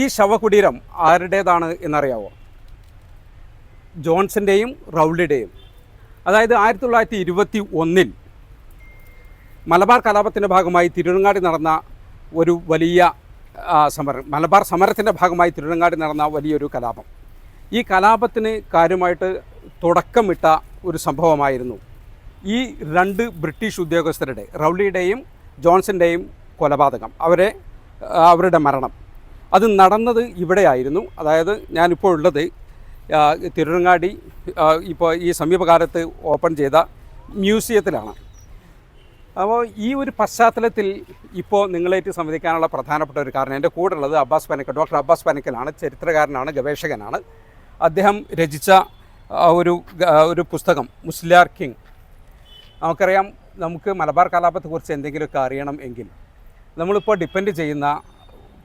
ഈ ശവകുടീരം ആരുടേതാണ് എന്നറിയാവോ? ജോൺസന്റെയും റൗളിയുടെയും. അതായത് ആയിരത്തി തൊള്ളായിരത്തി ഇരുപത്തി ഒന്നിൽ മലബാർ കലാപത്തിന്റെ ഭാഗമായി തിരുവനങ്ങാടി നടന്ന ഒരു വലിയ സമരം മലബാർ സമരത്തിന്റെ ഭാഗമായി തിരുവനങ്ങാടി നടന്ന വലിയൊരു കലാപം. ഈ കലാപത്തിന് കാര്യമായിട്ട് തുടക്കമിട്ട ഒരു സംഭവമായിരുന്നു ഈ രണ്ട് ബ്രിട്ടീഷ് ഉദ്യോഗസ്ഥരുടെ റൗളിയുടെയും ജോൺസന്റെയും കൊലപാതകം. അവരെ അവരുടെ മരണം. അത് നടന്നത് ഇവിടെയായിരുന്നു. അതായത് ഞാനിപ്പോൾ ഉള്ളത് തിരുവങ്ങാടി ഇപ്പോൾ ഈ സമീപകാലത്ത് ഓപ്പൺ ചെയ്ത മ്യൂസിയത്തിലാണ്. അപ്പോൾ ഈ ഒരു പശ്ചാത്തലത്തിൽ ഇപ്പോൾ നിങ്ങളേറ്റ് സംവദിക്കാനുള്ള പ്രധാനപ്പെട്ട ഒരു കാരണം എന്റെ കൂടെ ഉള്ളത് അബ്ബാസ് പനക്കൽ ഡോക്ടർ അബ്ബാസ് പനക്കലാണ് ചരിത്രകാരനാണ് ഗവേഷകനാണ്. അദ്ദേഹം രചിച്ച ഒരു ഒരു പുസ്തകം മുസ്ലിയാർ കിങ്. നമുക്കറിയാം നമുക്ക് മലബാർ കലാപത്തെക്കുറിച്ച് എന്തെങ്കിലുമൊക്കെ അറിയണം എങ്കിൽ നമ്മളിപ്പോൾ ഡിപ്പെൻഡ് ചെയ്യുന്ന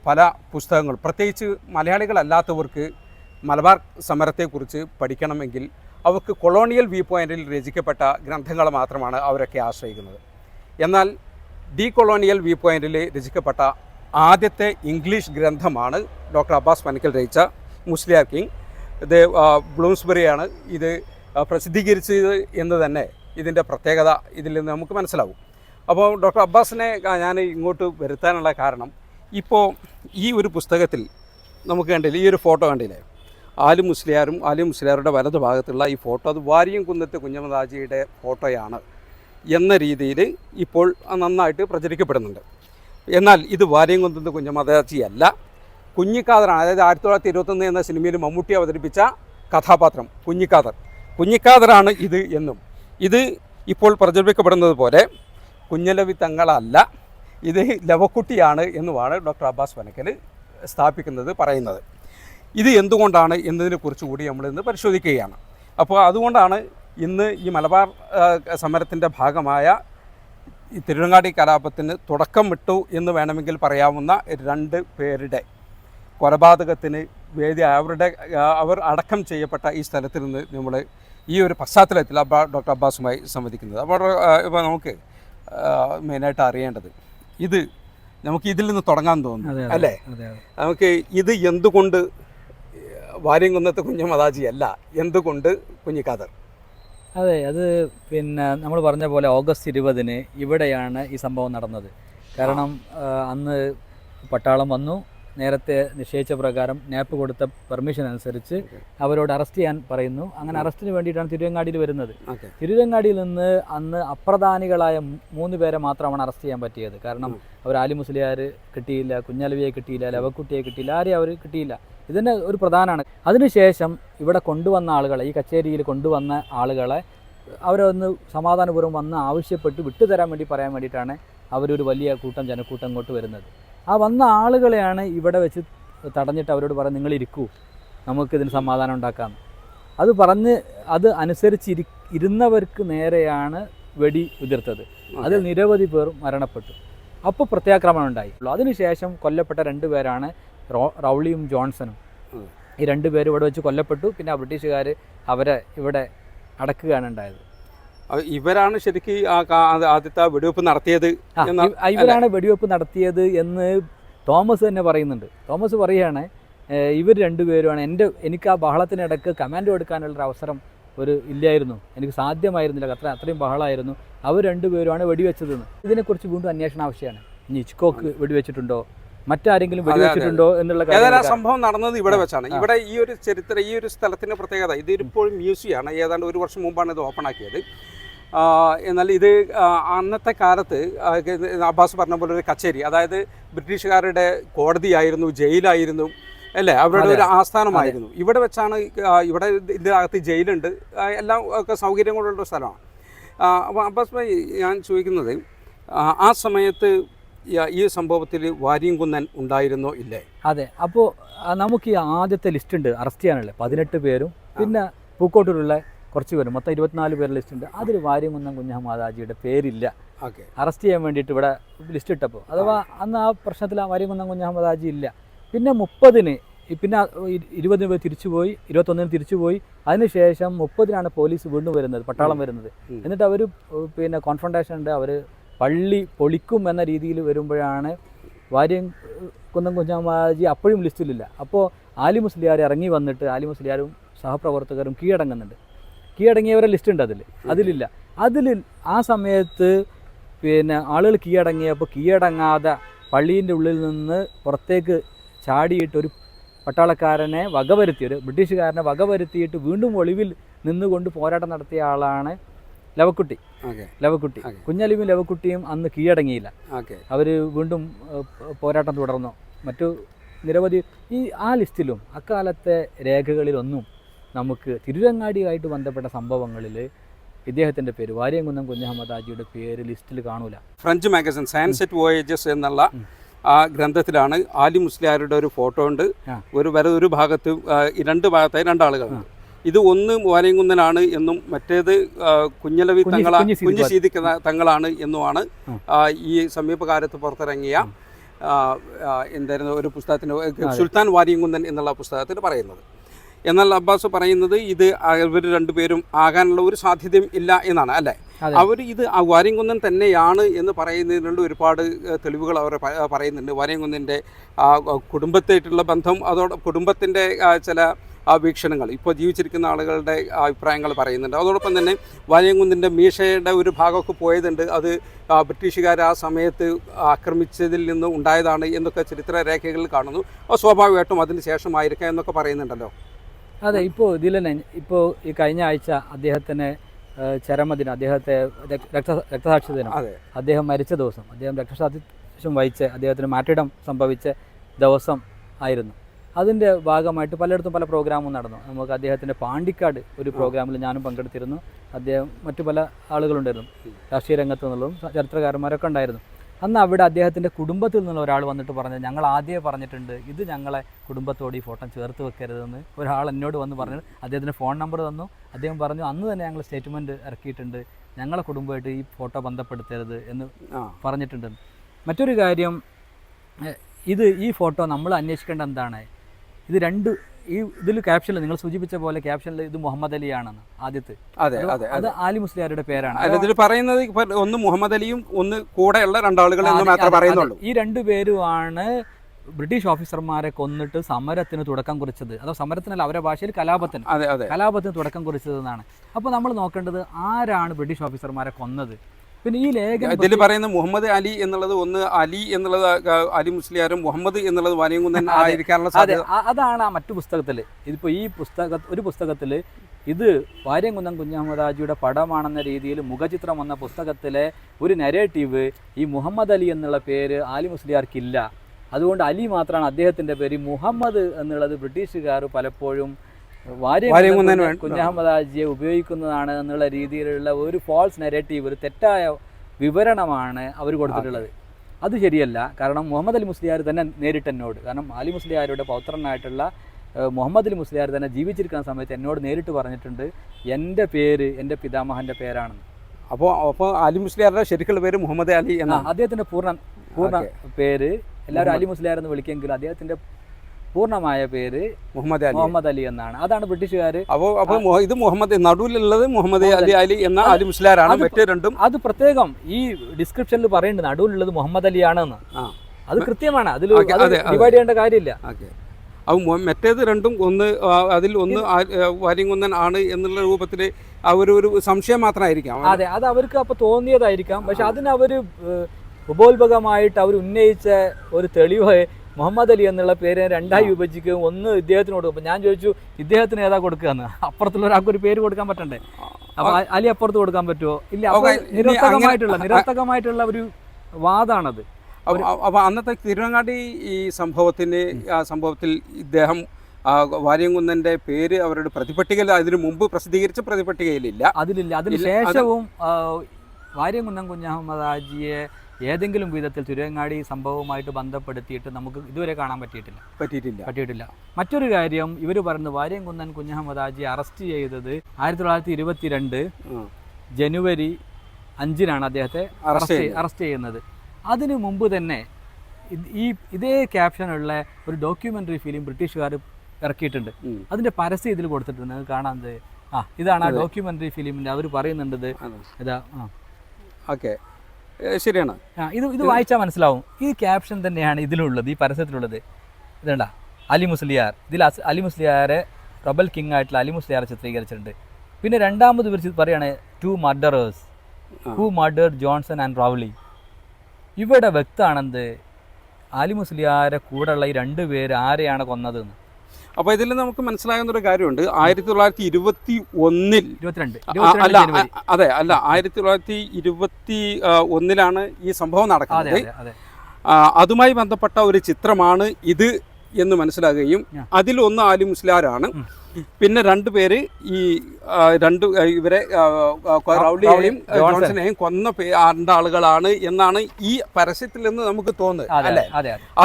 പല പുസ്തകങ്ങൾ പ്രത്യേകിച്ച് മലയാളികളല്ലാത്തവർക്ക് മലബാർ സമരത്തെക്കുറിച്ച് പഠിക്കണമെങ്കിൽ അവർക്ക് കൊളോണിയൽ വ്യൂ പോയിന്റിൽ രചിക്കപ്പെട്ട ഗ്രന്ഥങ്ങൾ മാത്രമാണ് അവരൊക്കെ ആശ്രയിക്കുന്നത്. എന്നാൽ ഡി കൊളോണിയൽ വ്യൂ പോയിന്റിൽ രചിക്കപ്പെട്ട ആദ്യത്തെ ഇംഗ്ലീഷ് ഗ്രന്ഥമാണ് ഡോക്ടർ അബ്ബാസ് പനിക്കൽ രചിച്ച മുസ്ലിയാർ കിങ്. ഇത് ബ്ലൂംസ്ബറിയാണ്. ഇത് പ്രസിദ്ധീകരിച്ചത് എന്ന് തന്നെ ഇതിന്റെ പ്രത്യേകത ഇതിൽ നിന്ന് നമുക്ക് മനസ്സിലാവും. അപ്പോൾ ഡോക്ടർ അബ്ബാസിനെ ഞാൻ ഇങ്ങോട്ട് വരുത്താനുള്ള കാരണം ഇപ്പോൾ ഈ ഒരു പുസ്തകത്തിൽ നമുക്ക് കണ്ടില്ലേ ഈ ഒരു ഫോട്ടോ കണ്ടില്ലേ? ആലു മുസ്ലിയാരും ആലു മുസ്ലിയാരുടെ വലതു ഭാഗത്തുള്ള ഈ ഫോട്ടോ അത് വാരിയം കുന്നത്ത് കുഞ്ഞമദാജിയുടെ ഫോട്ടോയാണ് എന്ന രീതിയിൽ ഇപ്പോൾ നന്നായിട്ട് പ്രചരിക്കപ്പെടുന്നുണ്ട്. എന്നാൽ ഇത് വാരിയം കുന്നത്ത് കുഞ്ഞമദാജി അല്ല കുഞ്ഞിക്കാതറാണ് അതായത് ആയിരത്തി തൊള്ളായിരത്തി ഇരുപത്തൊന്ന് എന്ന സിനിമയിൽ മമ്മൂട്ടി അവതരിപ്പിച്ച കഥാപാത്രം കുഞ്ഞിക്കാതർ. കുഞ്ഞിക്കാതറാണ് ഇത് എന്നും. ഇത് ഇപ്പോൾ പ്രചരിപ്പിക്കപ്പെടുന്നത് പോലെ കുഞ്ഞലവി തങ്ങളല്ല. ഇത് ലവക്കുട്ടിയാണ് എന്നുമാണ് ഡോക്ടർ അബ്ബാസ് വനക്കൽ സ്ഥാപിക്കുന്നത് പറയുന്നത്. ഇത് എന്തുകൊണ്ടാണ് എന്നതിനെക്കുറിച്ച് കൂടി നമ്മൾ ഇന്ന് പരിശോധിക്കുകയാണ്. അപ്പോൾ അതുകൊണ്ടാണ് ഇന്ന് ഈ മലബാർ സമരത്തിന്റെ ഭാഗമായ ഈ തിരുവങ്ങാടി കലാപത്തിന് തുടക്കം വിട്ടു എന്ന് വേണമെങ്കിൽ പറയാവുന്ന രണ്ട് പേരുടെ കൊലപാതകത്തിന് വേദി അവരുടെ അവർ അടക്കം ചെയ്യപ്പെട്ട ഈ സ്ഥലത്ത് നിന്ന് നമ്മൾ ഈ ഒരു പശ്ചാത്തലത്തിൽ ഡോക്ടർ അബ്ബാസുമായി സംവദിക്കുന്നത്. അപ്പോൾ ഇപ്പോൾ നമുക്ക് മെയിനായിട്ട് അറിയേണ്ടത് ഇത് നമുക്ക് ഇതിൽ നിന്ന് തുടങ്ങാൻ തോന്നുന്നു അല്ലേ? നമുക്ക് ഇത് എന്തുകൊണ്ട് വാര്യംകുന്നത്ത് കുഞ്ഞമദാജി അല്ല എന്തുകൊണ്ട് കുഞ്ഞിക്കാതർ അതെ അത് പിന്നെ നമ്മൾ പറഞ്ഞ പോലെ ഓഗസ്റ്റ് ഇരുപതിന് ഇവിടെയാണ് ഈ സംഭവം നടന്നത്. കാരണം അന്ന് പട്ടാളം വന്നു നേരത്തെ നിശ്ചയിച്ച പ്രകാരം നാപ്പ് കൊടുത്ത പെർമിഷൻ അനുസരിച്ച് അവരോട് അറസ്റ്റ് ചെയ്യാൻ പറയുന്നു. അങ്ങനെ അറസ്റ്റിന് വേണ്ടിയിട്ടാണ് തിരുവങ്ങാടിയിൽ വരുന്നത്. തിരുവങ്ങാടിയിൽ നിന്ന് അന്ന് അപ്രധാനികളായ മൂന്ന് പേരെ മാത്രമാണ് അറസ്റ്റ് ചെയ്യാൻ പറ്റിയത്. കാരണം അവർ ആലി മുസ്ലിയാർ കിട്ടിയില്ല കുഞ്ഞലവിയെ കിട്ടിയില്ല ലവക്കുട്ടിയെ കിട്ടിയില്ല ആരെയും അവർ കിട്ടിയില്ല. ഇതിന്റെ ഒരു പ്രധാനമാണ് അതിനുശേഷം ഇവിടെ കൊണ്ടുവന്ന ആളുകളെ ഈ കച്ചേരിയിൽ കൊണ്ടുവന്ന ആളുകളെ അവരൊന്ന് സമാധാനപൂർവം വന്ന് ആവശ്യപ്പെട്ട് വിട്ടുതരാൻ വേണ്ടി പറയാൻ വേണ്ടിയിട്ടാണ് അവരൊരു വലിയ കൂട്ടം ജനക്കൂട്ടം ഇങ്ങോട്ട് വരുന്നത്. ആ വന്ന ആളുകളെയാണ് ഇവിടെ വെച്ച് തടഞ്ഞിട്ട് അവരോട് പറയാം നിങ്ങൾ ഇരിക്കൂ നമുക്കിതിന് സമാധാനം ഉണ്ടാക്കാം. അത് പറഞ്ഞ് അത് അനുസരിച്ച് ഇരുന്നവർക്ക് നേരെയാണ് വെടി ഉതിർത്തത്. അതിൽ നിരവധി പേർ മരണപ്പെട്ടു. അപ്പോൾ പ്രത്യാക്രമണം ഉണ്ടായി. അതിനുശേഷം കൊല്ലപ്പെട്ട രണ്ട് പേരാണ് റോ- റൗളിയും ജോൺസണും. ഈ രണ്ട് പേര് ഇവിടെ വെച്ച് കൊല്ലപ്പെട്ടു. പിന്നെ ആ ബ്രിട്ടീഷുകാർ അവരെ ഇവിടെ അടക്കുകയാണ് ഉണ്ടായത്. ഇവരാണ് ശരിക്കും ആദ്യത്തെ വെടിവെപ്പ് നടത്തിയത് ഇവരാണ് വെടിവെപ്പ് നടത്തിയത് എന്ന് തോമസ് തന്നെ പറയുന്നുണ്ട്. തോമസ് പറയുകയാണ് ഇവർ രണ്ടുപേരുമാണ്. എന്റെ എനിക്ക് ആ ബഹളത്തിനിടക്ക് കമാൻഡ് കൊടുക്കാനുള്ള അവസരം ഒരു ഇല്ലായിരുന്നു. എനിക്ക് സാധ്യമായിരുന്നില്ല. അത്ര അത്രയും ബഹളമായിരുന്നു. അവർ രണ്ടുപേരുമാണ് വെടിവെച്ചതെന്ന്. ഇതിനെക്കുറിച്ച് വീണ്ടും അന്വേഷണം ആവശ്യമാണ്. ഇനി ഇച്ച്കോക്ക് വെടിവെച്ചിട്ടുണ്ടോ? മറ്റാരെങ്കിലും. വെടിവെച്ചിട്ടുണ്ടോ എന്നുള്ള ഏതായാലും സംഭവം നടന്നത് ഇവിടെ വെച്ചാണ്. ഇവിടെ ഈ ഒരു ചരിത്ര ഈ ഒരു സ്ഥലത്തിന്റെ പ്രത്യേകത ഇത് ഇപ്പോഴും മ്യൂസിയമാണ് ഏതാണ്ട് ഒരു വർഷം മുമ്പാണ് ഇത് ഓപ്പൺ ആക്കിയത്. എന്നാൽ ഇത് അന്നത്തെ കാലത്ത് അബ്ബാസ് പറഞ്ഞ പോലെ ഒരു കച്ചേരി അതായത് ബ്രിട്ടീഷുകാരുടെ കോടതിയായിരുന്നു ജയിലായിരുന്നു അല്ലേ? അവരുടെ ഒരു ആസ്ഥാനമായിരുന്നു. ഇവിടെ വെച്ചാണ് ഇവിടെ ഇതിന്റെ അകത്ത് ജയിലുണ്ട്. എല്ലാം ഒക്കെ സൗകര്യങ്ങളുള്ള സ്ഥലമാണ്. അപ്പോൾ അബ്ബാസ് ഭായി ഞാൻ ചോദിക്കുന്നത് ആ, സമയത്ത് ഈ- സംഭവത്തിൽ വാരിയംകുന്നൻ ഉണ്ടായിരുന്നോ ഇല്ലേ? അതെ. അപ്പോൾ നമുക്ക് ഈ ആദ്യത്തെ ലിസ്റ്റ് ഉണ്ട് അറസ്റ്റ് ചെയ്യാനല്ലേ? പതിനെട്ട് പേരും പിന്നെ പൂക്കോട്ടൂരുള്ള കുറച്ച് പേരും മൊത്തം ഇരുപത്തിനാല് പേര് ലിസ്റ്റ് ഉണ്ട്. അതിൽ വാര്യംകുന്നം കുഞ്ഞഹമ്മദാജിയുടെ പേരില്ല. ഓക്കെ. അറസ്റ്റ് ചെയ്യാൻ വേണ്ടിയിട്ട് ഇവിടെ ലിസ്റ്റ് ഇട്ടപ്പോൾ. അഥവാ അന്ന് ആ പ്രശ്നത്തിൽ ആ വാര്യംകുന്നം മാതാജി ഇല്ല. പിന്നെ മുപ്പതിന് പിന്നെ ഇരുപതിന് പേർ തിരിച്ചുപോയി ഇരുപത്തൊന്നിന് തിരിച്ചുപോയി അതിനുശേഷം മുപ്പതിനാണ് പോലീസ് വീണ്ടും വരുന്നത് പട്ടാളം വരുന്നത്. എന്നിട്ട് അവർ പിന്നെ കോൺഫ്രണ്ടേഷൻ ഉണ്ട്. അവർ പള്ളി പൊളിക്കും എന്ന രീതിയിൽ വരുമ്പോഴാണ് വാര്യം കുന്നം കുഞ്ഞാമാജി അപ്പോഴും ലിസ്റ്റിലില്ല അപ്പോൾ ആലി മുസ്ലിയാർ ഇറങ്ങി വന്നിട്ട് ആലി മുസ്ലിയാരും സഹപ്രവർത്തകരും കീഴടങ്ങുന്നുണ്ട്. കീഴടങ്ങിയവരെ ലിസ്റ്റ് ഉണ്ട് അതിൽ അതിലില്ല. അതിൽ ആ സമയത്ത് പിന്നെ ആളുകൾ കീഴടങ്ങിയപ്പോൾ കീഴടങ്ങാതെ പള്ളീന്റെ ഉള്ളിൽ നിന്ന് പുറത്തേക്ക് ചാടിയിട്ട് ഒരു പട്ടാളക്കാരനെ വകവരുത്തി ഒരു ബ്രിട്ടീഷുകാരനെ വകവരുത്തിയിട്ട് വീണ്ടും ഒളിവിൽ നിന്നുകൊണ്ട് പോരാട്ടം നടത്തിയ ആളാണ് ലവക്കുട്ടി. ലവക്കുട്ടി. കുഞ്ഞലിവും ലവക്കുട്ടിയും അന്ന് കീഴടങ്ങിയില്ല. ഓക്കെ. അവർ വീണ്ടും പോരാട്ടം തുടർന്നു. മറ്റു നിരവധി ഈ ആ ലിസ്റ്റിലും അക്കാലത്തെ രേഖകളിലൊന്നും നമുക്ക് തിരുരങ്ങാടിയായിട്ട് ബന്ധപ്പെട്ട സംഭവങ്ങളിൽ ഇദ്ദേഹത്തിന്റെ പേര് വാര്യംകുന്നം കുഞ്ഞഹമ്മദ് ആജിയുടെ പേര് ലിസ്റ്റിൽ കാണൂല. French magazine Sciences et Voyages എന്നുള്ള ആ ഗ്രന്ഥത്തിലാണ് ആലി മുസ്ലിയാരുടെ ഒരു ഫോട്ടോ ഉണ്ട്. ഒരു വര ഒരു ഭാഗത്ത് രണ്ട് ഭാഗത്തായി രണ്ടാളുകളുണ്ട് ഇത് ഒന്ന് വാര്യംകുന്നനാണ് എന്നും മറ്റേത് കുഞ്ഞലവി തങ്ങളാണ് തങ്ങളാ കുഞ്ഞി ശീതി തങ്ങളാണ് എന്നുമാണ് ഈ സമീപകാലത്ത് പുറത്തിറങ്ങിയ എന്തായിരുന്നു ഒരു പുസ്തകത്തിന് സുൽത്താൻ വാര്യംകുന്നൻ എന്നുള്ള പുസ്തകത്തിൽ പറയുന്നത്. എന്നാൽ അബ്ബാസ് പറയുന്നത് ഇത് ഇവർ രണ്ടുപേരും ആകാനുള്ള ഒരു സാധ്യതയും ഇല്ല എന്നാണ് അല്ലേ? അവർ ഇത് വാര്യംകുന്നൻ തന്നെയാണ് എന്ന് പറയുന്നതിനുള്ള ഒരുപാട് തെളിവുകൾ അവർ പറയുന്നുണ്ട്. വാര്യംകുന്നന്റെ കുടുംബത്തായിട്ടുള്ള ബന്ധം അതോടെ കുടുംബത്തിന്റെ ചില വീക്ഷണങ്ങൾ ഇപ്പോൾ ജീവിച്ചിരിക്കുന്ന ആളുകളുടെ അഭിപ്രായങ്ങൾ പറയുന്നുണ്ട്. അതോടൊപ്പം തന്നെ വാര്യംകുന്നിന്റെ മീശയുടെ ഒരു ഭാഗമൊക്കെ പോയതുണ്ട്. അത് ബ്രിട്ടീഷുകാർ ആ സമയത്ത് ആക്രമിച്ചതിൽ നിന്ന് ഉണ്ടായതാണ് എന്നൊക്കെ ചരിത്ര രേഖകളിൽ കാണുന്നു. അത് സ്വാഭാവികമായിട്ടും അതിന് ശേഷമായിരിക്കാം എന്നൊക്കെ പറയുന്നുണ്ടല്ലോ. അതെ ഇപ്പോൾ ഇതിൽ തന്നെ ഇപ്പോൾ ഈ കഴിഞ്ഞ ആഴ്ച അദ്ദേഹത്തിന് ചരമദിനം അദ്ദേഹത്തെ രക്ത- രക്ത രക്തസാക്ഷി ദിനം. അദ്ദേഹം മരിച്ച ദിവസം അദ്ദേഹം രക്തസാക്ഷ്യം വഹിച്ച് അദ്ദേഹത്തിന് മാറ്റിടം സംഭവിച്ച ദിവസം ആയിരുന്നു. അതിന്റെ ഭാഗമായിട്ട് പലയിടത്തും പല പ്രോഗ്രാമും നടന്നു. നമുക്ക് അദ്ദേഹത്തിന്റെ പാണ്ടിക്കാട് ഒരു പ്രോഗ്രാമിൽ ഞാനും പങ്കെടുത്തിരുന്നു. അദ്ദേഹം മറ്റു പല ആളുകളുണ്ടായിരുന്നു. രാഷ്ട്രീയ രംഗത്തു നിന്നുള്ളതും ചരിത്രകാരന്മാരൊക്കെ ഉണ്ടായിരുന്നു. അന്ന് അവിടെ അദ്ദേഹത്തിന്റെ കുടുംബത്തിൽ നിന്നുള്ള ഒരാൾ വന്നിട്ട് പറഞ്ഞു ഞങ്ങൾ ആദ്യമേ പറഞ്ഞിട്ടുണ്ട് ഇത് ഞങ്ങളെ കുടുംബത്തോട് ഈ ഫോട്ടോ ചേർത്ത് വെക്കരുതെന്ന്. ഒരാൾ എന്നോട് വന്ന് പറഞ്ഞു അദ്ദേഹത്തിന്റെ ഫോൺ നമ്പർ തന്നു. അദ്ദേഹം പറഞ്ഞു അന്ന് തന്നെ ഞങ്ങൾ സ്റ്റേറ്റ്മെന്റ് ഇറക്കിയിട്ടുണ്ട് ഞങ്ങളെ കുടുംബമായിട്ട് ഈ ഫോട്ടോ ബന്ധപ്പെടുത്തരുത് എന്ന് പറഞ്ഞിട്ടുണ്ട്. മറ്റൊരു കാര്യം ഇത് ഈ ഫോട്ടോ നമ്മൾ അന്വേഷിക്കേണ്ട എന്താണ്? ഇത് രണ്ട് ഈ ഇതിൽ ക്യാപ്ഷനിൽ നിങ്ങൾ സൂചിപ്പിച്ച പോലെ ക്യാപ്ഷനിൽ ഇത് മുഹമ്മദ് അലി ആണെന്ന് ആദ്യത്തെ. അതെ അതെ അത് ആലി മുസ്ലിയാരുടെ പേരാണ്. ഇതിൽ പറയുന്നത് ഒന്ന് മുഹമ്മദ് അലിയും ഒന്ന് കൂടെയുള്ള രണ്ടാളുകൾ എന്ന് മാത്രമേ പറയുന്നുള്ളൂ. ഈ രണ്ടു പേരുമാണ് ബ്രിട്ടീഷ് ഓഫീസർമാരെ കൊന്നിട്ട് സമരത്തിന് തുടക്കം കുറിച്ചത്. അതോ സമരത്തിനല്ല അവരുടെ ഭാഷയിൽ കലാപത്തിന്. കലാപത്തിന് തുടക്കം കുറിച്ചതെന്നാണ്. അപ്പോൾ നമ്മൾ നോക്കേണ്ടത് ആരാണ് ബ്രിട്ടീഷ് ഓഫീസർമാരെ കൊന്നത്? പിന്നെ ഈ ലേഖനം ഇതിൽ പറയുന്ന മുഹമ്മദ് അലി എന്നുള്ളത് ഒന്ന് അലി എന്നുള്ളത് അലി മുസ്ലിയാരും മുഹമ്മദ് എന്നുള്ളത് വലിയ. ആയിരിക്കാനുള്ള സാധ്യത അതാണ് ആ മറ്റു പുസ്തകത്തിൽ ഇതിപ്പോൾ ഈ പുസ്തക ഒരു പുസ്തകത്തിൽ ഇത് വാര്യംകുന്നം കുഞ്ഞഹമ്മദാജിയുടെ പടമാണെന്ന രീതിയിൽ മുഖചിത്രം വന്ന പുസ്തകത്തിലെ ഒരു നെരേറ്റീവ് ഈ മുഹമ്മദ് അലി എന്നുള്ള പേര് ആലി മുസ്ലിയാർക്കില്ല അതുകൊണ്ട് അലി മാത്രമാണ് അദ്ദേഹത്തിന്റെ പേര് ഈ മുഹമ്മദ് എന്നുള്ളത് ബ്രിട്ടീഷുകാർ പലപ്പോഴും വാര്യംകുന്നൻ കുഞ്ഞഹമ്മദ് കുഞ്ഞഹമ്മദാജിയെ ഉപയോഗിക്കുന്നതാണ് എന്നുള്ള രീതിയിലുള്ള ഒരു ഫോൾസ് നെരേറ്റീവ് ഒരു തെറ്റായ വിവരണമാണ് അവർ കൊടുത്തിട്ടുള്ളത്. അത്. ശരിയല്ല. കാരണം മുഹമ്മദ് അലി മുസ്ലിയാർ തന്നെ നേരിട്ട് എന്നോട് കാരണം അലി മുസ്ലിയാരുടെ പൗത്രനായിട്ടുള്ള മുഹമ്മദ് അലി മുസ്ലിയാർ തന്നെ ജീവിച്ചിരിക്കുന്ന സമയത്ത് എന്നോട് നേരിട്ട് പറഞ്ഞിട്ടുണ്ട് എന്റെ പേര് എന്റെ പിതാമഹന്റെ പേരാണെന്ന്. അപ്പോൾ അപ്പോൾ അലി മുസ്ലിയാരുടെ ശരിക്കുള്ള പേര് മുഹമ്മദ് അലി എന്നാണ്? അദ്ദേഹത്തിന്റെ പൂർണ പൂർണ പേര് എല്ലാവരും അലി മുസ്ലിയാർ എന്ന് വിളിക്കുമെങ്കിലും അദ്ദേഹത്തിന്റെ പൂർണമായ പേര് മുഹമ്മദ് അലി. മുഹമ്മദ് അലി എന്നാണ്. അതാണ് ബ്രിട്ടീഷുകാർ അപ്പോൾ അപ്പോൾ ഇത് മുഹമ്മദ് നടുവിലുള്ളത് മുഹമ്മദ് അലി അലി. എന്ന അലി മുസ്ലാരാണ്. മറ്റേ രണ്ടും അത് പ്രത്യേകം ഈ ഡിസ്ക്രിപ്ഷനിൽ പറയുന്നുണ്ട് നടുവിലുള്ളത് മുഹമ്മദ് അലി ആണെന്ന് അത് കൃത്യമാണ്. അതിൽ. ഡിവൈഡ് ചെയ്യേണ്ട കാര്യമില്ല. അത് മറ്റേത് രണ്ടും ഒന്ന് അതിൽ ഒന്ന് വാര്യംകുന്നൻ ആണ് എന്നുള്ള രൂപത്തിൽ അവർ ഒരു സംശയം മാത്രമായിരിക്കാം. അതെ അത് അവർക്ക് അപ്പൊ തോന്നിയതായിരിക്കാം. പക്ഷെ അതിന് അവർ ഉപോത്ഭകമായിട്ട് അവർ ഉന്നയിച്ച ഒരു തെളിവ് മുഹമ്മദ് അലി എന്നുള്ള പേര് രണ്ടായി വിഭജിക്കുകയും ഒന്ന് ഇദ്ദേഹത്തിനോട് കൊടുക്കും. ഞാൻ ചോദിച്ചു ഇദ്ദേഹത്തിന് ഏതാ കൊടുക്കുക എന്ന്? അപ്പുറത്തുള്ള ഒരാൾക്ക് ഒരു പേര് കൊടുക്കാൻ പറ്റണ്ടേ? അപ്പൊ അലി അപ്പുറത്ത് കൊടുക്കാൻ പറ്റുമോ? ഇല്ല നിരർത്ഥകമായിട്ടുള്ള നിരർത്ഥകമായിട്ടുള്ള ഒരു വാദാണത്. അപ്പോൾ അന്നത്തെ തിരുവങ്ങാടി ഈ സംഭവത്തിന് ആ സംഭവത്തിൽ ഇദ്ദേഹം വാര്യംകുന്നന്റെ പേര് അവരുടെ പ്രതിപട്ടികയിൽ അതിനു മുമ്പ് പ്രസിദ്ധീകരിച്ച പ്രതിപട്ടികയിലില്ല. അതിലില്ല. അതിന് ശേഷവും വാര്യംകുന്നം കുഞ്ഞഹമ്മദ് ഹാജിയെ ഏതെങ്കിലും വിധത്തിൽ തിരുവങ്ങാടി സംഭവവുമായിട്ട് ബന്ധപ്പെടുത്തിയിട്ട് നമുക്ക് ഇതുവരെ കാണാൻ പറ്റിയിട്ടില്ല. പറ്റിയിട്ടില്ല. പറ്റിയിട്ടില്ല. മറ്റൊരു കാര്യം ഇവർ പറയുന്നത് വാര്യംകുന്നൻ കുഞ്ഞഹമ്മദ് ആജി അറസ്റ്റ് ചെയ്തത് ആയിരത്തി തൊള്ളായിരത്തി ഇരുപത്തിരണ്ട് ജനുവരി അഞ്ചിനാണ് അദ്ദേഹത്തെ അറസ്റ്റ് അറസ്റ്റ് ചെയ്യുന്നത്. അതിനു മുമ്പ് തന്നെ ഈ ഇതേ ക്യാപ്ഷനുള്ള ഒരു ഡോക്യുമെന്ററി ഫിലിം ബ്രിട്ടീഷുകാർ ഇറക്കിയിട്ടുണ്ട്. അതിന്റെ പരസ്യം ഇതിൽ കൊടുത്തിട്ടുണ്ട്. നിങ്ങൾ കാണാൻ ആ ഇതാണ് ആ ഡോക്യുമെന്ററി ഫിലിമിന്റെ അവർ പറയുന്നുണ്ടത്. ഇതാ ഓക്കെ. ശരിയാണ്. ഇത് ഇത് വായിച്ചാൽ മനസ്സിലാവും. ഈ ക്യാപ്ഷൻ തന്നെയാണ് ഇതിലുള്ളത് ഈ പരസ്യത്തിലുള്ളത്. ഇതേണ്ട അലി മുസ്ലിയാർ. ഇതിൽ അലി മുസ്ലിയാരെ റബൽ കിങ് ആയിട്ടുള്ള അലി മുസ്ലിയാരെ ചിത്രീകരിച്ചിട്ടുണ്ട്. പിന്നെ രണ്ടാമത് ഇവർ പറയുകയാണ് two murderers who murder Johnson and Rowley ഇവിടെ വ്യക്തമാണെന്ത് അലി മുസ്ലിയാരെ കൂടെയുള്ള ഈ രണ്ട് പേര് ആരെയാണ് കൊന്നത് എന്ന് അപ്പോൾ ഇതിൽ നമുക്ക് മനസ്സിലാകുന്ന ഒരു കാര്യമുണ്ട്. ആയിരത്തി തൊള്ളായിരത്തി ഇരുപത്തി ഒന്നിൽ അല്ല അതെ അല്ല ആയിരത്തി തൊള്ളായിരത്തി ഇരുപത്തി ഒന്നിലാണ് ഈ സംഭവം നടക്കുന്നത്. അതെ അതെ അതുമായി ബന്ധപ്പെട്ട ഒരു ചിത്രമാണ് ഇത്. എന്ന് മനസ്സിലാകുകയും അതിലൊന്ന് അതിൽ ഒന്ന് ആലി മുസ്ലാരാണ്. പിന്നെ രണ്ട് പേര് ഈ രണ്ട് ഇവരെ ജോൺസൺ. ജോൺസനെയും കൊന്ന ആളുകളാണ് എന്നാണ് ഈ പരസ്യത്തിൽ നിന്ന് നമുക്ക് തോന്നുന്നത്. അതെ അല്ലേ?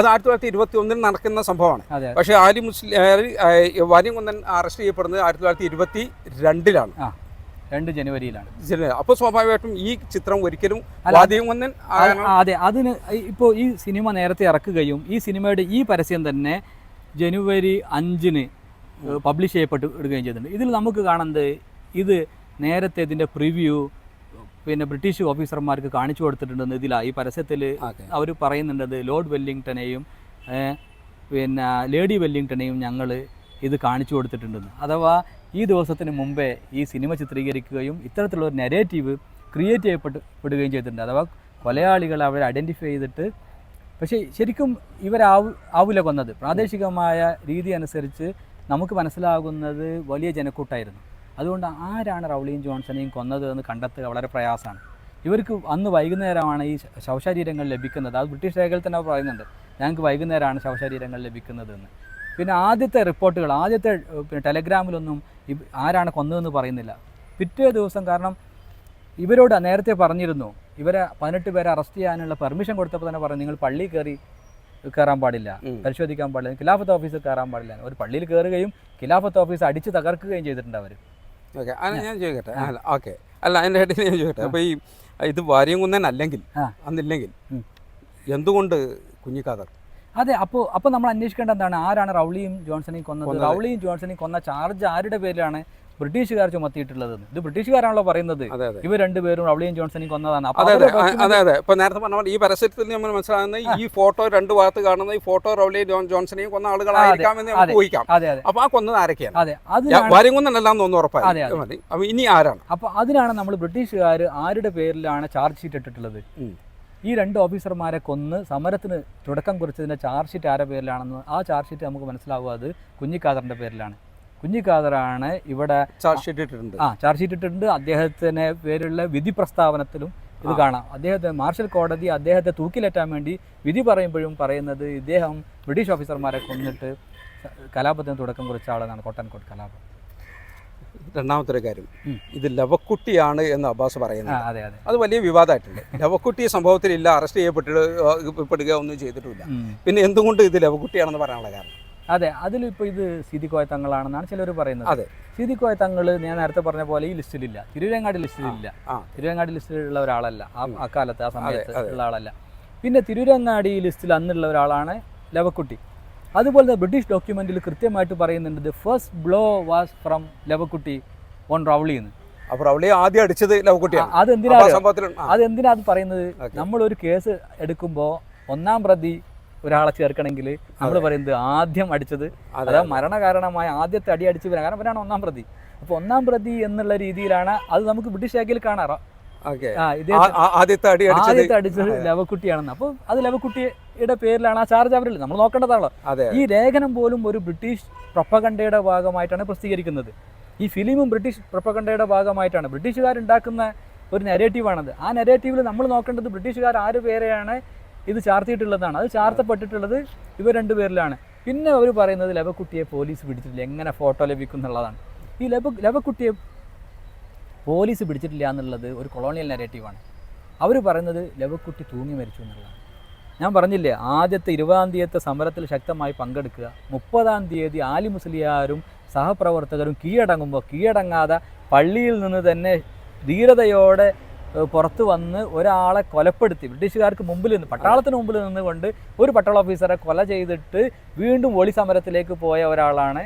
ആയിരത്തി തൊള്ളായിരത്തി ഇരുപത്തി ഒന്നിൽ നടക്കുന്ന സംഭവമാണ്. പക്ഷെ ആലി വാര്യം വാര്യംകുന്നൻ അറസ്റ്റ് ചെയ്യപ്പെടുന്നത് ആയിരത്തി തൊള്ളായിരത്തി ഇരുപത്തി രണ്ടിലാണ് രണ്ട് ജനുവരിയിലാണ്. അപ്പോൾ സ്വാഭാവികമായിട്ടും ഈ ചിത്രം ഒരിക്കലും അതെ അതിന് ഇപ്പോൾ ഈ സിനിമ നേരത്തെ ഇറക്കുകയും ഈ സിനിമയുടെ ഈ പരസ്യം തന്നെ ജനുവരി അഞ്ചിന് പബ്ലിഷ് ചെയ്യപ്പെട്ട് ഇടുകയും ചെയ്തിട്ടുണ്ട്. ഇതിൽ നമുക്ക് കാണുന്നത് ഇത് നേരത്തെ ഇതിന്റെ പ്രിവ്യൂ പിന്നെ ബ്രിട്ടീഷ് ഓഫീസർമാർക്ക് കാണിച്ചു കൊടുത്തിട്ടുണ്ടെന്ന് ഇതിലാണ് ഈ പരസ്യത്തിൽ അവർ പറയുന്നുണ്ടത് ലോർഡ് വെല്ലിംഗ്ടനെയും പിന്നെ ലേഡി വെല്ലിംഗ്ടനെയും ഞങ്ങൾ ഇത് കാണിച്ചു കൊടുത്തിട്ടുണ്ടെന്ന്. അഥവാ ഈ ദിവസത്തിന് മുമ്പേ ഈ സിനിമ ചിത്രീകരിക്കുകയും ഇത്തരത്തിലുള്ള ഒരു നെരേറ്റീവ് ക്രിയേറ്റ് ചെയ്യപ്പെട്ടുപെടുകയും ചെയ്തിട്ടുണ്ട്. അഥവാ കൊലയാളികൾ അവരെ ഐഡന്റിഫൈ ചെയ്തിട്ട് പക്ഷേ ശരിക്കും ഇവരാവു ആവില്ല കൊന്നത്. പ്രാദേശികമായ രീതി അനുസരിച്ച് നമുക്ക് മനസ്സിലാകുന്നത് വലിയ ജനക്കൂട്ടായിരുന്നു. അതുകൊണ്ട് ആരാണ് റൗളിയും ജോൺസണെയും കൊന്നത് എന്ന് കണ്ടെത്തുക വളരെ പ്രയാസമാണ്. ഇവർക്ക് അന്ന് വൈകുന്നേരമാണ് ഈ ശവശരീരങ്ങൾ ലഭിക്കുന്നത്. അത് ബ്രിട്ടീഷ് രേഖയിൽ തന്നെ പറയുന്നുണ്ട്. ഞങ്ങൾക്ക് വൈകുന്നേരമാണ് ശവശരീരങ്ങൾ ലഭിക്കുന്നതെന്ന്. പിന്നെ ആദ്യത്തെ റിപ്പോർട്ടുകൾ ആദ്യത്തെ പിന്നെ ടെലഗ്രാമിലൊന്നും ആരാണ് കൊന്നതെന്ന് പറയുന്നില്ല. പിറ്റേ ദിവസം കാരണം ഇവരോട് നേരത്തെ പറഞ്ഞിരുന്നു ഇവരെ പതിനെട്ട് പേരെ അറസ്റ്റ് ചെയ്യാനുള്ള പെർമിഷൻ കൊടുത്തപ്പോൾ തന്നെ പറഞ്ഞു നിങ്ങൾ പള്ളിയിൽ കയറി കയറാൻ പാടില്ല. പരിശോധിക്കാൻ പാടില്ല ഖിലാഫത്ത് ഓഫീസിൽ കയറാൻ പാടില്ല. ഒരു പള്ളിയിൽ കയറുകയും ഖിലാഫത്ത് ഓഫീസ് അടിച്ച് തകർക്കുകയും ചെയ്തിട്ടുണ്ട് അവർ ഓക്കെ ഞാൻ ചോദിക്കട്ടെ. അല്ല ഓക്കെ. അല്ല അതിന്റെ ഇടയിൽ ഞാൻ ചോദിക്കട്ടെ. അപ്പോൾ ഈ ഇത് വാര്യംകുന്നൻ അല്ലെങ്കിൽ അന്നില്ലെങ്കിൽ എന്തുകൊണ്ട് കുഞ്ഞിക്കാതർ അതെ അപ്പോൾ അപ്പോൾ നമ്മൾ അന്വേഷിക്കേണ്ട എന്താണ്? ആരാണ് റൗളിയും ജോൺസണെയും കൊന്നത്. റൗളിയും ജോൺസണെയും കൊന്ന ചാർജ് ആരുടെ പേരിലാണ് ബ്രിട്ടീഷുകാർ ചുമത്തിയിട്ടുള്ളത്? ഇത് ബ്രിട്ടീഷുകാരാണല്ലോ പറയുന്നത്. ഇവർ രണ്ടുപേരും റൗളിയും ജോൺസണെയും കൊന്നതാണ്. അതെ അതെ. അതെ ഇപ്പൊ നേരത്തെ പറഞ്ഞ ഈ പരസ്യത്തിൽ നമ്മൾ മനസ്സിലാകുന്ന ഈ ഫോട്ടോ രണ്ടു ഭാഗത്ത് കാണുന്ന ഈ ഫോട്ടോ റൗളിയും ജോൺ ജോൺസനെയും കൊന്ന ആളുകളായിരിക്കാം എന്ന് നമുക്ക്. ഊഹിക്കാം. അപ്പൊ ആ കൊന്നത് ആരൊക്കെയാണ്? അതെ അതെ, ഉറപ്പായി അപ്പൊ ഇനി ആരാണ്? അപ്പോൾ അതിനാണ് നമ്മൾ ബ്രിട്ടീഷുകാർ ആരുടെ പേരിലാണ് ചാർജ് ഷീറ്റ് ഇട്ടിട്ടുള്ളത്. ഈ രണ്ട് ഓഫീസർമാരെ കൊന്ന് സമരത്തിന് തുടക്കം കുറിച്ചതിന്റെ ചാർജ് ഷീറ്റ് ആരുടെ പേരിലാണെന്ന് ആ ചാർജ് ഷീറ്റ് നമുക്ക് മനസ്സിലാവുക. അത് കുഞ്ഞിക്കാദറിന്റെ പേരിലാണ്. കുഞ്ഞിക്കാദറാണ് ഇവിടെ ചാർജ് ഷീറ്റ് ഇട്ടിട്ടുണ്ട്. ആ ചാർജ് ഷീറ്റ് ഇട്ടിട്ടുണ്ട്. അദ്ദേഹത്തിന്റെ പേരുള്ള വിധി പ്രസ്താവനത്തിലും ഇത് കാണാം. അദ്ദേഹത്തെ മാർഷൽ കോടതി അദ്ദേഹത്തെ തൂക്കിലേറ്റാൻ വേണ്ടി വിധി പറയുമ്പോഴും പറയുന്നത് ഇദ്ദേഹം ബ്രിട്ടീഷ് ഓഫീസർമാരെ കൊന്നിട്ട് കലാപത്തിന് തുടക്കം കുറിച്ച ആളാണ് കോട്ടൻകോട്ട് കലാപം. രണ്ടാമത്തെ ഒരു കാര്യം. ഇത് ലവക്കുട്ടിയാണ് എന്ന് അബ്ബാസ് പറയുന്നത്. അതെ വലിയ വിവാദമായിട്ടുണ്ട്. ലവക്കുട്ടി സംഭവത്തിലില്ല അറസ്റ്റ് ചെയ്യപ്പെട്ടിടപ്പെടുക ഒന്നും ചെയ്തിട്ടില്ല. പിന്നെ എന്തുകൊണ്ട് ഇത് ലവക്കുട്ടിയാണെന്ന് പറയാനുള്ള കാരണം? അതെ അതിലിപ്പോൾ ഇത് സിദിക്കോയ തങ്ങളാണെന്നാണ് ചിലർ പറയുന്നത്. അതെ. സിദിക്കോയ തങ്ങൾ ഞാൻ നേരത്തെ പറഞ്ഞ പോലെ ഈ ലിസ്റ്റിലില്ല. തിരുവരങ്ങാടി ലിസ്റ്റിലില്ല. തിരുവരങ്ങാടി ലിസ്റ്റിലുള്ള ഒരാളല്ല. ആ അക്കാലത്ത് ആ സമയത്ത് ഉള്ള ആളല്ല. പിന്നെ തിരുവരങ്ങാടി ലിസ്റ്റിൽ അന്നുള്ള ഒരാളാണ് ലവക്കുട്ടി. അതുപോലെ തന്നെ ബ്രിട്ടീഷ് ഡോക്യുമെന്റിൽ കൃത്യമായിട്ട് പറയുന്നുണ്ട് the first blow was from Lavakutty on Rowley എന്ന്. അപ്പോൾ ആദ്യം അടിച്ചത് ലവക്കുട്ടിയാണ്. അത് എന്തിനാ ആ സംഭവത്തിൽ ആ, അതെന്തിനാ അത് പറയുന്നത്. നമ്മൾ ഒരു കേസ് എടുക്കുമ്പോൾ ഒന്നാം പ്രതി ഒരാളെ ചേർക്കണമെങ്കിൽ നമ്മൾ പറയുന്നത് ആദ്യം അടിച്ചത് അതെ, അതായത് മരണകാരണമായ ആദ്യത്തെ അടി അടിച്ചു വരാൻ കാരണം ഇവരാണ് ഒന്നാം പ്രതി. അപ്പോൾ ഒന്നാം പ്രതി എന്നുള്ള രീതിയിലാണ് അത് നമുക്ക് ബ്രിട്ടീഷ് രേഖയിൽ കാണാം ഓക്കെ ആ ഇതേ ആ- ആ- ആദ്യത്തെ അടി അടിച്ചത് ആദ്യത്തെ അടിച്ചത് ലവക്കുട്ടിയാണെന്ന്. അപ്പോൾ അത് ലവക്കുട്ടിയുടെ പേരിലാണ് ആ ചാർജ് അവരിൽ നമ്മൾ നോക്കേണ്ടതാണല്ലോ. ഈ ലേഖനം പോലും ഒരു ബ്രിട്ടീഷ് പ്രൊപ്പഗണ്ടയുടെ ഭാഗമായിട്ടാണ് പ്രസിദ്ധീകരിക്കുന്നത്. ഈ ഫിലിമും ബ്രിട്ടീഷ് പ്രൊപ്പഗണ്ടയുടെ ഭാഗമായിട്ടാണ്. ബ്രിട്ടീഷുകാരുണ്ടാക്കുന്ന ഒരു നെരേറ്റീവാണത് ആ നെരേറ്റീവിൽ നമ്മൾ നോക്കേണ്ടത് ബ്രിട്ടീഷുകാർ ആര് പേരെയാണ് ഇത് ചാർത്തിയിട്ടുള്ളതാണ്. അത് ചാർത്തപ്പെട്ടിട്ടുള്ളത് ഇവർ രണ്ടുപേരിലാണ് പിന്നെ അവർ പറയുന്നത് ലവക്കുട്ടിയെ പോലീസ് പിടിച്ചിട്ടില്ല. എങ്ങനെ ഫോട്ടോ ലഭിക്കും എന്നുള്ളതാണ് ഈ ലവ ലവക്കുട്ടിയെ പോലീസ് പിടിച്ചിട്ടില്ല എന്നുള്ളത് ഒരു കൊളോണിയൽ നെറേറ്റീവാണ് അവർ പറയുന്നത് ലവക്കുട്ടി തൂങ്ങി മരിച്ചു എന്നുള്ളതാണ്. ഞാൻ പറഞ്ഞില്ലേ ആദ്യത്തെ ഇരുപതാം തീയതിയത്തെ സമരത്തിൽ ശക്തമായി പങ്കെടുക്കുക മുപ്പതാം തീയതി ആലി മുസ്ലിയാരും സഹപ്രവർത്തകരും കീഴടങ്ങുമ്പോൾ കീഴടങ്ങാതെ പള്ളിയിൽ നിന്ന് തന്നെ ധീരതയോടെ പുറത്ത് വന്ന് ഒരാളെ കൊലപ്പെടുത്തി ബ്രിട്ടീഷുകാർക്ക് മുമ്പിൽ നിന്ന് പട്ടാളത്തിന് മുമ്പിൽ നിന്നുകൊണ്ട് ഒരു പട്ടാള ഓഫീസറെ കൊല ചെയ്തിട്ട് വീണ്ടും ഒളി സമരത്തിലേക്ക് പോയ ഒരാളാണ്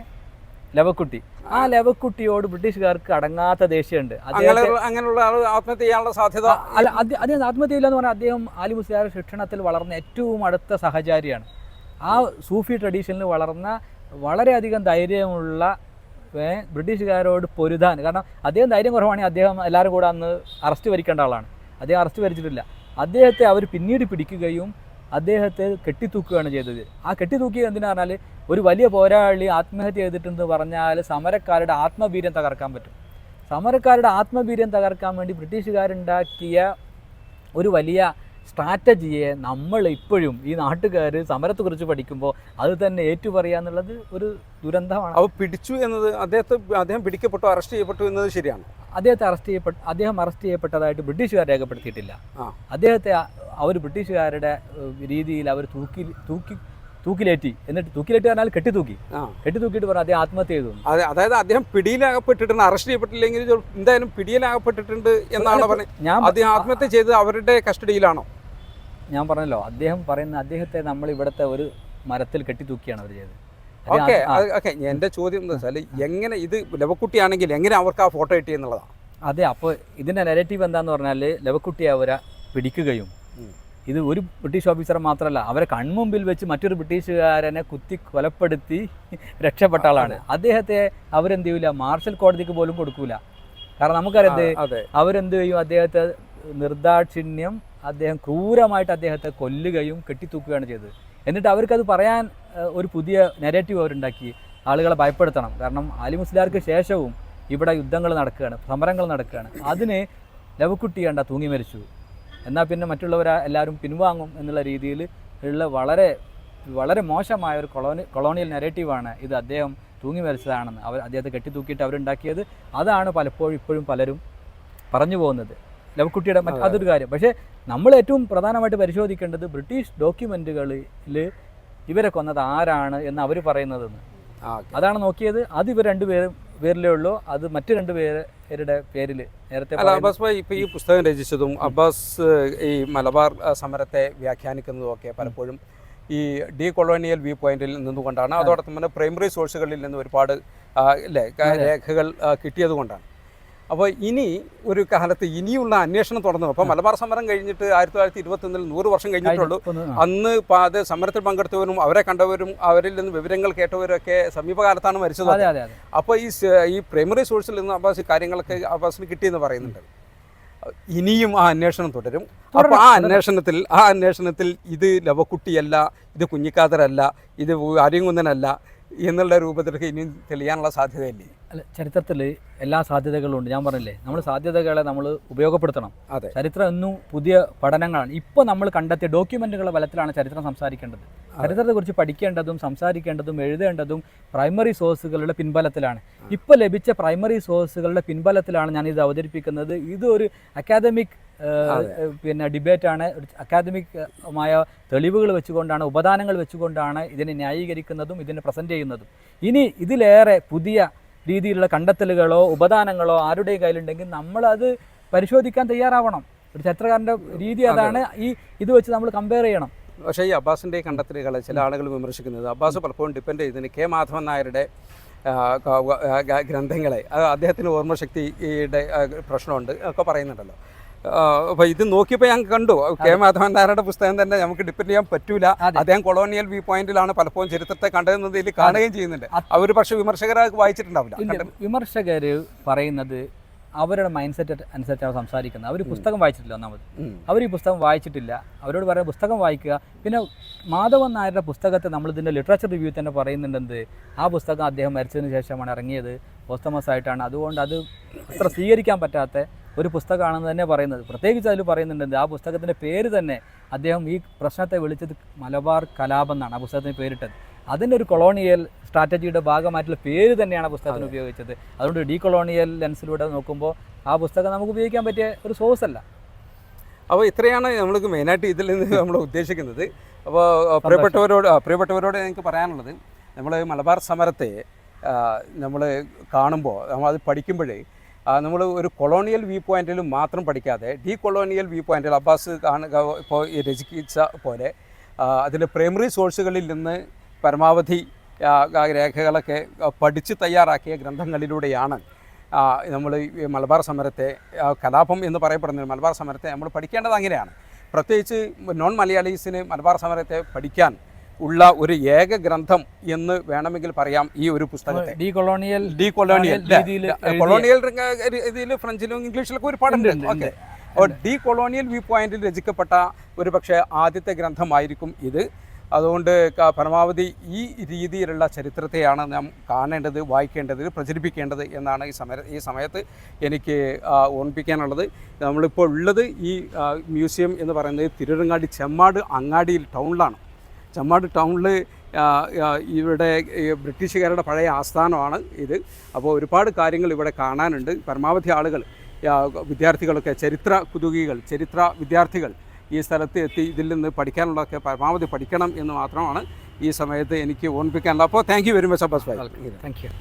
ലവക്കുട്ടി. ആ ലവക്കുട്ടിയോട് ബ്രിട്ടീഷുകാർക്ക് അടങ്ങാത്ത ദേഷ്യമുണ്ട്. അങ്ങനെ അങ്ങനെയുള്ള ആൾ ആത്മഹത്യ ചെയ്യാനുള്ള സാധ്യത അല്ല അദ്ദേഹം ആത്മഹത്യ ഇല്ല എന്ന് പറഞ്ഞാൽ അദ്ദേഹം ആലി മുസ്ലിയാർ ശിക്ഷണത്തിൽ വളർന്ന ഏറ്റവും അടുത്ത സഹചാരിയാണ്. ആ സൂഫി ട്രഡീഷനിൽ വളർന്ന വളരെയധികം ധൈര്യമുള്ള ബ്രിട്ടീഷുകാരോട് പൊരുതാൻ. കാരണം അദ്ദേഹം ധൈര്യം കുറവാണെങ്കിൽ അദ്ദേഹം എല്ലാവരും കൂടെ അന്ന് അറസ്റ്റ് വരിക്കേണ്ട ആളാണ്. അദ്ദേഹം അറസ്റ്റ് വരിച്ചിട്ടില്ല അദ്ദേഹത്തെ അവർ പിന്നീട് പിടിക്കുകയും അദ്ദേഹത്തെ കെട്ടിത്തൂക്കുകയാണ് ചെയ്തത്. ആ കെട്ടിത്തൂക്കിയത് എന്തിനാ പറഞ്ഞാൽ ഒരു വലിയ പോരാളി ആത്മഹത്യ ചെയ്തിട്ടെന്ന് പറഞ്ഞാൽ സമരക്കാരുടെ ആത്മവീര്യം തകർക്കാൻ പറ്റും. സമരക്കാരുടെ ആത്മവീര്യം തകർക്കാൻ വേണ്ടി ബ്രിട്ടീഷുകാരുണ്ടാക്കിയ ഒരു വലിയ സ്ട്രാറ്റജിയെ നമ്മൾ ഇപ്പോഴും ഈ നാട്ടുകാർ സമരത്തെക്കുറിച്ച് പഠിക്കുമ്പോൾ അത് തന്നെ ഏറ്റുപറയുക എന്നുള്ളത് ഒരു ദുരന്തമാണ്. അവ പിടിച്ചു എന്നത് അദ്ദേഹത്തെ അദ്ദേഹം പിടിക്കപ്പെട്ടു അറസ്റ്റ് ചെയ്യപ്പെട്ടു എന്നത് ശരിയാണ്? അദ്ദേഹത്തെ അറസ്റ്റ് ചെയ്യപ്പെട്ട അദ്ദേഹം അറസ്റ്റ് ചെയ്യപ്പെട്ടതായിട്ട് ബ്രിട്ടീഷുകാർ രേഖപ്പെടുത്തിയിട്ടില്ല. അദ്ദേഹത്തെ അവർ ബ്രിട്ടീഷുകാരുടെ രീതിയിൽ അവർ തൂക്കി തൂക്കി തൂക്കിലേറ്റി. എന്നിട്ട് തൂക്കിലേറ്റി പറഞ്ഞാൽ കെട്ടിത്തൂക്കി. കെട്ടി കെട്ടിത്തൂക്കിയിട്ട് പറഞ്ഞു അദ്ദേഹം ആത്മഹത്യ ചെയ്തു. അതെ അതായത് അദ്ദേഹം പിടിയിലാകപ്പെട്ടിട്ടുണ്ട് അറസ്റ്റ് ചെയ്യപ്പെട്ടില്ലെങ്കിൽ എന്തായാലും പിടിയിലാകപ്പെട്ടിട്ടുണ്ട് എന്നാണ് പറഞ്ഞത്. ഞാൻ അദ്ദേഹം ആത്മഹത്യ ചെയ്ത് അവരുടെ കസ്റ്റഡിയിലാണോ? ഞാൻ പറഞ്ഞല്ലോ അദ്ദേഹം പറയുന്ന അദ്ദേഹത്തെ നമ്മൾ ഇവിടുത്തെ ഒരു മരത്തിൽ കെട്ടി തൂക്കിയാണ് അവർ ചെയ്തത്. ഓക്കെ ഓക്കെ എന്റെ ചോദ്യം എന്താ വെച്ചാൽ എങ്ങനെ ഇത് ലവക്കുട്ടിയാണെങ്കിൽ എങ്ങനെ അവർക്ക് ആ ഫോട്ടോ കിട്ടി എന്നുള്ളതാണ്. അതെ അപ്പോൾ ഇതിന്റെ നെഗറ്റീവ് എന്താന്ന് പറഞ്ഞാൽ ലവക്കുട്ടിയെ അവരെ പിടിക്കുകയും ഇത് ഒരു ബ്രിട്ടീഷ് ഓഫീസർ മാത്രമല്ല അവരെ കൺമുമ്പിൽ വെച്ച് മറ്റൊരു ബ്രിട്ടീഷുകാരനെ കുത്തി കൊലപ്പെടുത്തി രക്ഷപ്പെട്ട ആളാണ്. അദ്ദേഹത്തെ അവരെന്ത് ചെയ്യൂല മാർഷൽ കോടതിക്ക് പോലും കൊടുക്കൂല. കാരണം നമുക്കറിയാം അവരെന്ത് ചെയ്യും അദ്ദേഹത്തെ നിർദാക്ഷിണ്യം അദ്ദേഹം ക്രൂരമായിട്ട് അദ്ദേഹത്തെ കൊല്ലുകയും കെട്ടിത്തൂക്കുകയാണ് ചെയ്തത്. എന്നിട്ട് അവർക്കത് പറയാൻ ഒരു പുതിയ നെഗറ്റീവ് അവരുണ്ടാക്കി. ആളുകളെ ഭയപ്പെടുത്തണം. കാരണം അലി മുസ്ലിയാർക്ക് ശേഷവും ഇവിടെ യുദ്ധങ്ങൾ നടക്കുകയാണ് സമരങ്ങൾ നടക്കുകയാണ്. അതിന് ലവക്കുട്ടി കണ്ട തൂങ്ങി മരിച്ചു. എന്നാൽ പിന്നെ മറ്റുള്ളവർ എല്ലാവരും പിൻവാങ്ങും എന്നുള്ള രീതിയിൽ ഉള്ള വളരെ വളരെ മോശമായ ഒരു കൊളോണി കൊളോണിയൽ നെഗറ്റീവാണ് ഇത് അദ്ദേഹം തൂങ്ങി മരിച്ചതാണെന്ന് അവർ അദ്ദേഹത്തെ കെട്ടിത്തൂക്കിയിട്ട് അവരുണ്ടാക്കിയത്. അതാണ് പലപ്പോഴും ഇപ്പോഴും പലരും പറഞ്ഞു പോകുന്നത്. ലവക്കുട്ടിയുടെ മറ്റ് അതൊരു കാര്യം. പക്ഷേ നമ്മൾ ഏറ്റവും പ്രധാനമായിട്ട് പരിശോധിക്കേണ്ടത് ബ്രിട്ടീഷ് ഡോക്യുമെന്റുകളിൽ ഇവരെ കൊന്നത് ആരാണ് എന്ന് അവർ പറയുന്നതെന്ന്. അതാണ് നോക്കിയത്. അത് ഇവർ രണ്ടുപേരും പേരിലേ ഉള്ളൂ. അത് മറ്റു രണ്ട് പേരുടെ പേരിൽ നേരത്തെ അബ്ബാസ് ഭായി ഇപ്പൊ ഈ പുസ്തകം രചിച്ചതും അബ്ബാസ് ഈ മലബാർ സമരത്തെ വ്യാഖ്യാനിക്കുന്നതും ഒക്കെ പലപ്പോഴും ഈ ഡീ കൊളോണിയൽ വ്യൂ പോയിന്റിൽ നിന്നുകൊണ്ടാണ്. അതോടൊപ്പം തന്നെ പ്രൈമറി സോഴ്സുകളിൽ നിന്ന് ഒരുപാട് രേഖകൾ കിട്ടിയത് കൊണ്ടാണ് അപ്പോൾ ഇനി ഒരു കാലത്ത് ഇനിയുള്ള അന്വേഷണം തുടർന്നു അപ്പോൾ മലബാർ സമരം കഴിഞ്ഞിട്ട് ആയിരത്തി തൊള്ളായിരത്തി ഇരുപത്തൊന്നിൽ നൂറ് വർഷം കഴിഞ്ഞിട്ടുള്ളൂ. അന്ന് അത് സമരത്തിൽ പങ്കെടുത്തവരും അവരെ കണ്ടവരും അവരിൽ നിന്ന് വിവരങ്ങൾ കേട്ടവരൊക്കെ സമീപകാലത്താണ് മരിച്ചത്. അപ്പോൾ ഈ ഈ പ്രൈമറി സോഴ്സിൽ നിന്ന് അബ്ബാസ് കാര്യങ്ങളൊക്കെ അബ്ബാസിന് കിട്ടിയെന്ന് പറയുന്നുണ്ട്. ഇനിയും ആ അന്വേഷണം തുടരും. അപ്പോൾ ആ അന്വേഷണത്തിൽ ആ അന്വേഷണത്തിൽ ഇത് ലവക്കുട്ടിയല്ല ഇത് കുഞ്ഞിക്കാതരല്ല ഇത് അരിങ്കുന്നനല്ല എന്നുള്ള രൂപത്തിലൊക്കെ ഇനിയും തെളിയാനുള്ള സാധ്യതയില്ലേ? അല്ല ചരിത്രത്തിൽ എല്ലാ സാധ്യതകളും ഉണ്ട് ഞാൻ പറഞ്ഞില്ലേ നമ്മൾ സാധ്യതകളെ നമ്മൾ ഉപയോഗപ്പെടുത്തണം. അതെ. ചരിത്രം എന്നും പുതിയ പഠനങ്ങളാണ്. ഇപ്പോൾ നമ്മൾ കണ്ടെത്തിയ ഡോക്യുമെന്റുകളുടെ ബലത്തിലാണ് ചരിത്രം സംസാരിക്കേണ്ടത്. ചരിത്രത്തെക്കുറിച്ച് പഠിക്കേണ്ടതും സംസാരിക്കേണ്ടതും എഴുതേണ്ടതും പ്രൈമറി സോഴ്സുകളുടെ പിൻബലത്തിലാണ്. ഇപ്പോൾ ലഭിച്ച പ്രൈമറി സോഴ്സുകളുടെ പിൻബലത്തിലാണ് ഞാനിത് അവതരിപ്പിക്കുന്നത്. ഇതൊരു അക്കാദമിക് പിന്നെ ഡിബേറ്റാണ്. അക്കാദമികമായ തെളിവുകൾ വെച്ചുകൊണ്ടാണ് ഉപദാനങ്ങൾ വെച്ചുകൊണ്ടാണ് ഇതിനെ ന്യായീകരിക്കുന്നതും ഇതിനെ പ്രസന്റ് ചെയ്യുന്നതും. ഇനി ഇതിലേറെ പുതിയ രീതിയിലുള്ള കണ്ടെത്തലുകളോ ഉപദാനങ്ങളോ ആരുടെയും കയ്യിലുണ്ടെങ്കിൽ നമ്മളത് പരിശോധിക്കാൻ തയ്യാറാവണം. ഒരു ചരിത്രകാരന്റെ രീതി അതാണ് ഈ ഇത് വെച്ച് നമ്മൾ കമ്പയർ ചെയ്യണം. പക്ഷേ ഈ അബ്ബാസിന്റെ കണ്ടെത്തലുകൾ ചില ആളുകൾ വിമർശിക്കുന്നത്. അബ്ബാസ് പലപ്പോഴും ഡിപ്പെൻഡ് ചെയ്തതിന് കെ മാധവൻ നായരുടെ ഗ്രന്ഥങ്ങളെ അദ്ദേഹത്തിന് ഓർമ്മശക്തിയുടെ പ്രശ്നമുണ്ട്. ഒക്കെ പറയുന്നുണ്ടല്ലോ. അപ്പോൾ ഇത് നോക്കിയപ്പോൾ ഞാൻ കണ്ടു. കെ. മാധവൻ നായരുടെ പുസ്തകം തന്നെ നമുക്ക് ഡിപ്പെൻഡ് ചെയ്യാൻ പറ്റൂല. അദ്ദേഹം കൊളോണിയൽ വ്യൂ പോയിന്റിലാണ് പലപ്പോഴും ചരിത്രത്തെ കണ്ടതെന്നതിൽ കാണുകയും ചെയ്യുന്നുണ്ട്. അവർ പക്ഷേ വിമർശകരെ വായിച്ചിട്ടുണ്ടാവില്ല. വിമർശകര് വിമർശകർ പറയുന്നത് അവരുടെ മൈൻഡ് സെറ്റ് അനുസരിച്ചാണ് സംസാരിക്കുന്നത്. അവർ പുസ്തകം വായിച്ചിട്ടില്ല ഒന്നാമത്. അവർ ഈ പുസ്തകം വായിച്ചിട്ടില്ല. അവരോട് പറയുന്ന പുസ്തകം വായിക്കുക. പിന്നെ മാധവൻ നായരുടെ പുസ്തകത്തെ നമ്മൾ ഇതിന്റെ ലിറ്ററേച്ചർ റിവ്യൂ തന്നെ പറയുന്നുണ്ടെന്ത് ആ പുസ്തകം അദ്ദേഹം മരിച്ചതിന് ശേഷമാണ് ഇറങ്ങിയത്. പോസ്റ്റമസ് ആയിട്ടാണ്. അതുകൊണ്ട് അത് അത്ര സ്വീകരിക്കാൻ പറ്റാത്ത ഒരു പുസ്തകമാണെന്ന് തന്നെ പറയുന്നത്. പ്രത്യേകിച്ച് അതിൽ പറയുന്നുണ്ട് ആ പുസ്തകത്തിന്റെ പേര് തന്നെ അദ്ദേഹം ഈ പ്രശ്നത്തെ വിളിച്ചത് മലബാർ കലാപം എന്നാണ് ആ പുസ്തകത്തിന് പേരിട്ടത്. അതിന്റെ ഒരു കൊളോണിയൽ സ്ട്രാറ്റജിയുടെ ഭാഗമായിട്ടുള്ള പേര് തന്നെയാണ് ആ പുസ്തകത്തിന് ഉപയോഗിച്ചത്. അതുകൊണ്ട് ഡീ കൊളോണിയൽ ലെൻസിലൂടെ നോക്കുമ്പോൾ ആ പുസ്തകം നമുക്ക് ഉപയോഗിക്കാൻ പറ്റിയ ഒരു സോഴ്സ് അല്ല. അപ്പോൾ ഇത്രയാണ് നമ്മൾക്ക് മെയിനായിട്ട് ഇതിൽ നിന്ന് നമ്മൾ ഉദ്ദേശിക്കുന്നത്. അപ്പോൾ പ്രിയപ്പെട്ടവരോട് പ്രിയപ്പെട്ടവരോട് എനിക്ക് പറയാനുള്ളത് നമ്മൾ മലബാർ സമരത്തെ നമ്മൾ കാണുമ്പോൾ നമ്മൾ അത് പഠിക്കുമ്പോഴേ നമ്മൾ ഒരു കൊളോണിയൽ വ്യൂ പോയിന്റിൽ മാത്രം പഠിക്കാതെ ഡീ കൊളോണിയൽ വ്യൂ പോയിന്റിൽ അബ്ബാസ് കാണുക ഇപ്പോൾ രചിക്കിച്ച പോലെ അതിൽ പ്രൈമറി സോഴ്സുകളിൽ നിന്ന് പരമാവധി രേഖകളൊക്കെ പഠിച്ച് തയ്യാറാക്കിയ ഗ്രന്ഥങ്ങളിലൂടെയാണ് നമ്മൾ മലബാർ സമരത്തെ കലാപം എന്ന് പറയപ്പെടുന്ന മലബാർ സമരത്തെ നമ്മൾ പഠിക്കേണ്ടത് അങ്ങനെയാണ്. പ്രത്യേകിച്ച് നോൺ മലയാളീസിന് മലബാർ സമരത്തെ പഠിക്കാൻ ഉള്ള ഒരു ഏക ഗ്രന്ഥം എന്ന് വേണമെങ്കിൽ പറയാം ഈ ഒരു പുസ്തകത്തെ. ഡി കൊളോണിയൽ ഡി കൊളോണിയൽ രീതിയിൽ കൊളോണിയൽ ഇതിൽ ഫ്രഞ്ചിലും ഇംഗ്ലീഷിലൊക്കെ ഒരു പാഠം. ഓക്കെ. അപ്പോൾ ഡി കൊളോണിയൽ വ്യൂ പോയിന്റിൽ രചിക്കപ്പെട്ട ഒരു പക്ഷേ ആദ്യത്തെ ഗ്രന്ഥമായിരിക്കും ഇത്. അതുകൊണ്ട് പരമാവധി ഈ രീതിയിലുള്ള ചരിത്രത്തെയാണ് നാം കാണേണ്ടത് വായിക്കേണ്ടത് പ്രചരിപ്പിക്കേണ്ടത് എന്നാണ് ഈ സമയ ഈ സമയത്ത് എനിക്ക് ഓർമ്മിപ്പിക്കാനുള്ളത്. നമ്മളിപ്പോൾ ഉള്ളത് ഈ മ്യൂസിയം എന്ന് പറയുന്നത് തിരുവരങ്ങാടി ചെമ്മാട് അങ്ങാടിയിൽ ടൗണിലാണ്. ചെമ്മാട് ടൗണിൽ ഇവിടെ ബ്രിട്ടീഷുകാരുടെ പഴയ ആസ്ഥാനമാണ് ഇത്. അപ്പോൾ ഒരുപാട് കാര്യങ്ങൾ ഇവിടെ കാണാനുണ്ട്. പരമാവധി ആളുകൾ വിദ്യാർത്ഥികളൊക്കെ ചരിത്ര കുതുകികൾ ചരിത്ര വിദ്യാർത്ഥികൾ ഈ സ്ഥലത്ത് എത്തി ഇതിൽ നിന്ന് പഠിക്കാനുള്ളതൊക്കെ പരമാവധി പഠിക്കണം എന്ന് മാത്രമാണ് ഈ സമയത്ത് എനിക്ക് ഓർമ്മിപ്പിക്കാനുള്ളത്. അപ്പോൾ thank you very much Abbas bhai. Thank you